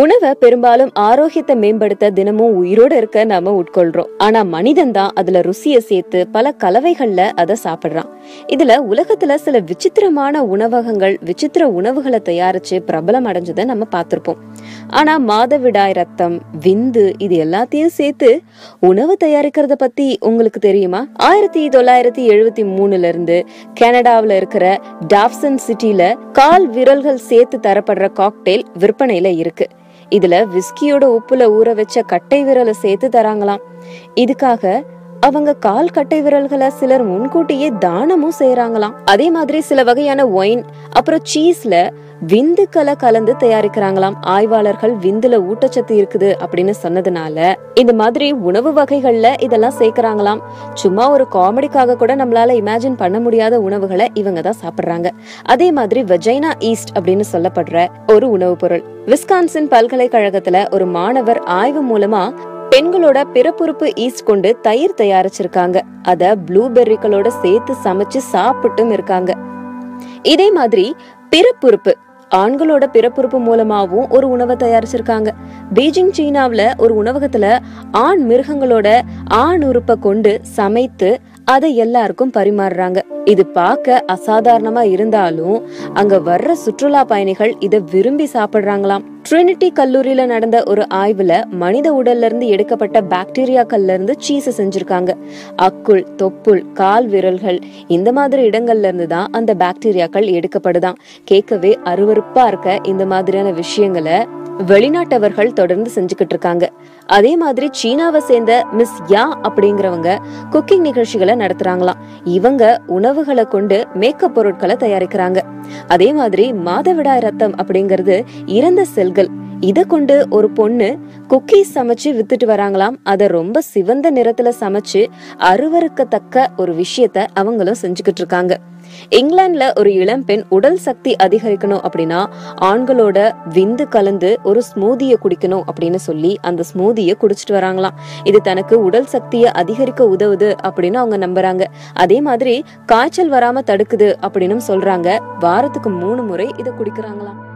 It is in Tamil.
உணவை பெரும்பாலும் ஆரோக்கியத்தை மேம்படுத்த தினமும் உயிரோட இருக்க நாம உட்கொள்றோம். ஆனா மனிதன் தான் அதுல ருசியை சேர்த்து பல கலவைகள்ல அதை சாப்பிடுறான். இதுல உலகத்துல சில விசித்திரமான உணவகங்கள் விசித்திர உணவுகளை தயாரிச்சு பிரபலம் அடைஞ்சதை நம்ம பார்த்திருப்போம். ஆனா மாதவிடாய் ரத்தம் விந்து இது எல்லாத்தையும் சேர்த்து உணவு தயாரிக்கிறத பத்தி உங்களுக்கு தெரியுமா? ஆயிரத்தி தொள்ளாயிரத்தி எழுபத்தி மூணுல இருந்து கனடாவுல இருக்கிற டாப்சன் சிட்டில கால் விரல்கள் சேர்த்து தரப்படுற காக்டெயில் விற்பனையில இருக்கு. இதுல விஸ்கியோட உப்புல ஊற வச்ச கட்டை விரலை சேர்த்து தராங்களாம். இதுக்காக அவங்க கால் கட்டை விரல்களை சிலர் முன்கூட்டியே தானமும் செய்யறாங்களாம் அதே மாதிரி சில வகையான ஒயின் அப்புறம் சீஸ்ல விந்துக்களை கலந்து தயாரிக்கிறாங்களாம். ஆய்வாளர்கள் விந்துல ஊட்டச்சத்து இருக்குது அப்படின்னு சொன்னதுனால இந்த மாதிரி உணவு வகைகள்ல இதெல்லாம் சேர்க்கறாங்களாம். சும்மா ஒரு காமெடிக்காக கூட நம்மளால இமேஜின் பண்ண முடியாத உணவுகளை இவங்க தான் சாப்பிடுறாங்க. அதே மாதிரி வெஜைனா ஈஸ்ட் அப்படின்னு சொல்லப்படுற ஒரு உணவுப் பொருள். விஸ்கான்சின் பல்கலைக்கழகத்துல ஒரு மாணவர் ஆய்வு மூலமா பெண்களோட பிறப்புறுப்பு ஈஸ்ட் கொண்டு தயிர் தயாரிச்சிருக்காங்க. அத ப்ளூபெர்ரிகளோட சேர்த்து சமைச்சு சாப்பிட்டும் இருக்காங்க. இதே மாதிரி பிறப்புறுப்பு ஆண்களோட பிறப்புறுப்பு மூலமாவும் ஒரு உணவை தயாரிச்சிருக்காங்க. பீஜிங் சீனாவில் ஒரு உணவகத்துல ஆண் மிருகங்களோட ஆண் உறுப்பை கொண்டு சமைத்து அதை எல்லாருக்கும் பரிமாறுறாங்க. இது பார்க்க அசாதாரணமா இருந்தாலும் அங்க வர்ற சுற்றுலா பயணிகள் இதை விரும்பி சாப்பிடுறாங்களாம். ட்ரினிட்டி கல்லூரியில நடந்த ஒரு ஆய்வுல மனித உடல்ல இருந்து எடுக்கப்பட்ட பாக்டீரியாக்கள்ல இருந்து சீஸ் செஞ்சிருக்காங்க. அக்குள் தொப்புள் கால் விரல்கள் இந்த மாதிரி இடங்கள்ல இருந்து தான் அந்த பாக்டீரியாக்கள் எடுக்கப்படுதான். கேட்கவே அருவருப்பா இருக்க இந்த மாதிரியான விஷயங்களை வெளிநாட்டவர்கள் தொடர்ந்து செஞ்சுக்கிட்டு இருக்காங்க. அதே மாதிரி சீனாவை சேர்ந்த மிஸ் யா அப்படிங்கிறவங்க குக்கிங் நிகழ்ச்சிகளை நடத்துறாங்களாம். இவங்க உணவுகளை கொண்டு மேக்கப் பொருட்களை தயாரிக்கிறாங்க. அதே மாதிரி மாதவிடாய் ரத்தம் அப்படிங்கிறது இறந்த செல்கள் இத கொண்டு ஒரு பொண்ணு குக்கீஸ் சமைச்சு வித்துட்டு வராங்களாம். அத ரொம்ப சிவந்த நிறத்துல சமைச்சு அருவருக்கத்தக்க ஒரு விஷயத்த அவங்களும் செஞ்சுக்கிட்டு இருக்காங்க. இங்கிலாந்துல ஒரு இளம்பெண் உடல் சக்தி அதிகரிக்கணும் அப்படின்னா ஆண்களோட விந்து கலந்து ஒரு ஸ்மூதிய குடிக்கணும் அப்படின்னு சொல்லி அந்த ஸ்மூதிய குடிச்சிட்டு வராங்களாம். இது தனக்கு உடல் சக்தியை அதிகரிக்க உதவுது அப்படின்னு அவங்க நம்புறாங்க. அதே மாதிரி காய்ச்சல் வராம தடுக்குது அப்படின்னு சொல்றாங்க. வாரத்துக்கு மூணு முறை இதை குடிக்கிறாங்களாம்.